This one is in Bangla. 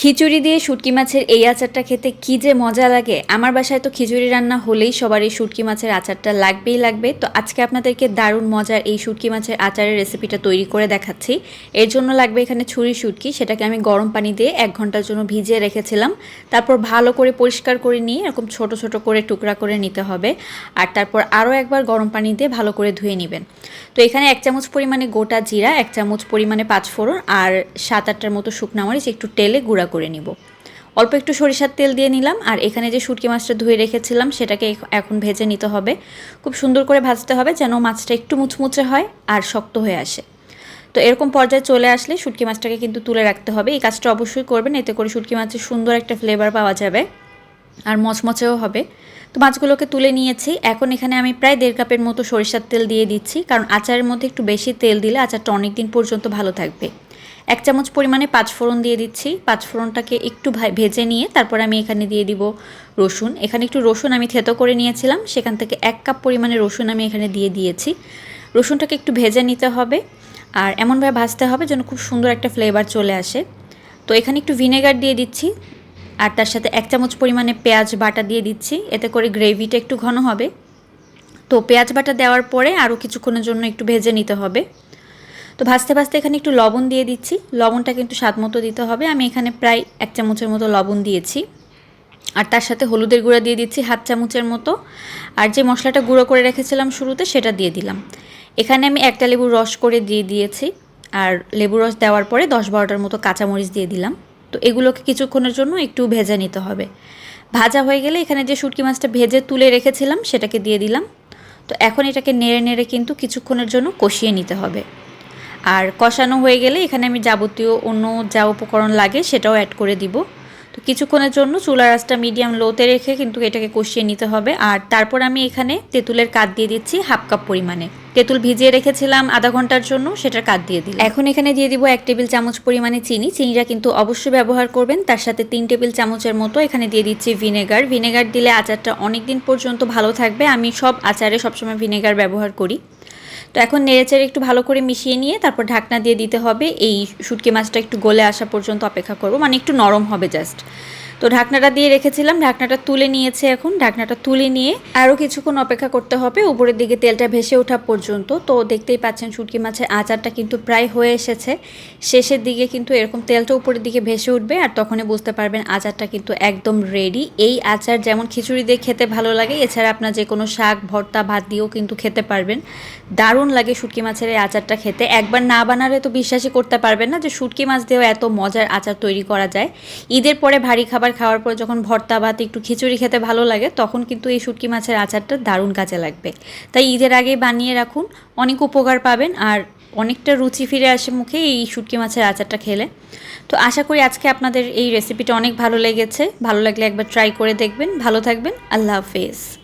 খিচুড়ি দিয়ে শুটকি মাছের এই আচারটা খেতে কি যে মজা লাগে। আমার বাসায় তো খিচুড়ি রান্না হলেই সবার এই শুটকি মাছের আচারটা লাগবেই লাগবে। তো আজকে আপনাদেরকে দারুণ মজার এই শুটকি মাছের আচারের রেসিপিটা তৈরি করে দেখাচ্ছি। এর জন্য লাগবে এখানে ছুরি শুটকি, সেটাকে আমি গরম পানি দিয়ে এক ঘণ্টার জন্য ভিজিয়ে রেখেছিলাম। তারপর ভালো করে পরিষ্কার করে নিয়ে এরকম ছোট ছোট করে টুকরা করে নিতে হবে। আর তারপর আরও একবার গরম পানি দিয়ে ভালো করে ধুয়ে নেবেন। তো এখানে এক চামচ পরিমাণে গোটা জিরা, এক চামচ পরিমাণে পাঁচফোড়ন আর সাত, আটটার মতো শুকনা মরিচ, একটু তেলে গুঁড়া করে নিব। অল্প একটু সরিষার তেল দিয়ে নিলাম আর এখানে যে শুটকি মাছটা ধুয়ে রেখেছিলাম সেটাকে এখন ভেজে নিতে হবে। খুব সুন্দর করে ভাজতে হবে যেন মাছটা একটু মুচমুচে হয় আর শক্ত হয়ে আসে। তো এরকম পর্যায়ে চলে আসলে শুটকি মাছটাকে কিন্তু তুলে রাখতে হবে। এই কাজটা অবশ্যই করবেন, এতে করে শুটকি মাছের সুন্দর একটা ফ্লেভার পাওয়া যাবে আর মচমচেও হবে। তো মাছগুলোকে তুলে নিয়েছি। এখন এখানে আমি প্রায় দেড় কাপের মতো সরিষার তেল দিয়ে দিচ্ছি, কারণ আচারের মধ্যে একটু বেশি তেল দিলে আচারটা অনেক দিন পর্যন্ত ভালো থাকবে। এক চামচ পরিমাণে পাঁচফোড়ন দিয়ে দিচ্ছি। পাঁচফোড়নটাকে একটু ভেজে নিয়ে তারপর আমি এখানে দিয়ে দিব রসুন। এখানে একটু রসুন আমি থেতো করে নিয়েছিলাম। সেখান থেকে এক কাপ পরিমাণে রসুন আমি এখানে দিয়ে দিয়েছি। রসুনটাকে একটু ভেজে নিতে হবে। আর এমনভাবে ভাজতে হবে যেন খুব সুন্দর একটা ফ্লেভার চলে আসে। তো এখানে একটু ভিনেগার দিয়ে দিচ্ছি। আর তার সাথে এক চামচ পরিমাণে পেঁয়াজ বাটা দিয়ে দিচ্ছি। এতে করে গ্রেভিটা একটু ঘন হবে। তো পেঁয়াজ বাটা দেওয়ার পরে আরও কিছুক্ষণের জন্য একটু ভেজে নিতে হবে। তো ভাজতে ভাজতে এখানে একটু লবণ দিয়ে দিচ্ছি। লবণটা কিন্তু স্বাদ মতো দিতে হবে। আমি এখানে প্রায় এক চামচের মতো লবণ দিয়েছি। আর তার সাথে হলুদের গুঁড়া দিয়ে দিচ্ছি হাত চামচের মতো। আর যে মশলাটা গুঁড়ো করে রেখেছিলাম শুরুতে সেটা দিয়ে দিলাম। এখানে আমি একটা লেবুর রস করে দিয়ে দিয়েছি। আর লেবু রস দেওয়ার পরে দশ বারোটার মতো কাঁচামরিচ দিয়ে দিলাম। তো এগুলোকে কিছুক্ষণের জন্য একটু ভেজে নিতে হবে। ভাজা হয়ে গেলে এখানে যে শুটকি মাছটা ভেজে তুলে রেখেছিলাম সেটাকে দিয়ে দিলাম। তো এখন এটাকে নেড়ে নেড়ে কিন্তু কিছুক্ষণের জন্য কষিয়ে নিতে হবে। আর কষানো হয়ে গেলে এখানে আমি যাবতীয় অন্য যা উপকরণ লাগে সেটাও অ্যাড করে দিব। তো কিছুক্ষণের জন্য চুলার আঁচটা মিডিয়াম লোতে রেখে কিন্তু এটাকে কষিয়ে নিতে হবে। আর তারপর আমি এখানে তেঁতুলের কাঠ দিয়ে দিচ্ছি হাফ কাপ পরিমাণে। তেঁতুল ভিজিয়ে রেখেছিলাম আধা ঘণ্টার জন্য, সেটার কাঠ দিয়ে দিলাম। এখন এখানে দিয়ে দিব এক টেবিল চামচ পরিমাণে চিনি। চিনিটা কিন্তু অবশ্যই ব্যবহার করবেন। তার সাথে তিন টেবিল চামচের মতো এখানে দিয়ে দিচ্ছি ভিনেগার ভিনেগার দিলে আচারটা অনেক দিন পর্যন্ত ভালো থাকবে। আমি সব আচারে সবসময় ভিনেগার ব্যবহার করি। তো এখন নেড়েচেড়ে একটু ভালো করে মিশিয়ে নিয়ে তারপর ঢাকনা দিয়ে দিতে হবে। এই শুটকি মাছটা একটু গলে আসা পর্যন্ত অপেক্ষা করব। মানে একটু নরম হবে জাস্ট তো ঢাকনাটা দিয়ে রেখেছিলাম, ঢাকনাটা তুলে নিয়েছে এখন, ঢাকনাটা তুলে নিয়ে আরও কিছুক্ষণ অপেক্ষা করতে হবে, উপরের দিকে তেলটা ভেসে ওঠা পর্যন্ত। তো দেখতেই পাচ্ছেন শুটকি মাছের আচারটা কিন্তু প্রায় হয়ে এসেছে। শেষের দিকে কিন্তু এরকম তেলটা উপরের দিকে ভেসে উঠবে আর তখনই বুঝতে পারবেন আচারটা কিন্তু একদম রেডি এই আচার যেমন খিচুড়ি দিয়ে খেতে ভালো লাগে, এছাড়া আপনার যে কোনো শাক, ভর্তা, ভাত দিয়েও কিন্তু খেতে পারবেন। দারুণ লাগে শুটকি মাছের এই আচারটা খেতে। একবার না বানালে তো বিশ্বাসই করতে পারবেন না যে শুটকি মাছ দিয়েও এত মজার আচার তৈরি করা যায়। ঈদের পরে ভারী খাবার খাওয়ার পর যখন ভর্তা ভাত একটু খিচুড়ি খেতে ভালো লাগে, তখন কিন্তু এই শুটকি মাছের আচারটা দারুণ কাজে লাগবে। তাই ঈদের আগে বানিয়ে রাখুন, অনেক উপকার পাবেন আর অনেকটা রুচি ফিরে আসে মুখে এই শুটকি মাছের আচারটা খেলে। তো আশা করি আজকে আপনাদের এই রেসিপিটা অনেক ভালো লেগেছে, ভালো লাগলে একবার ট্রাই করে দেখবেন। ভালো থাকবেন, আল্লাহ হাফেজ।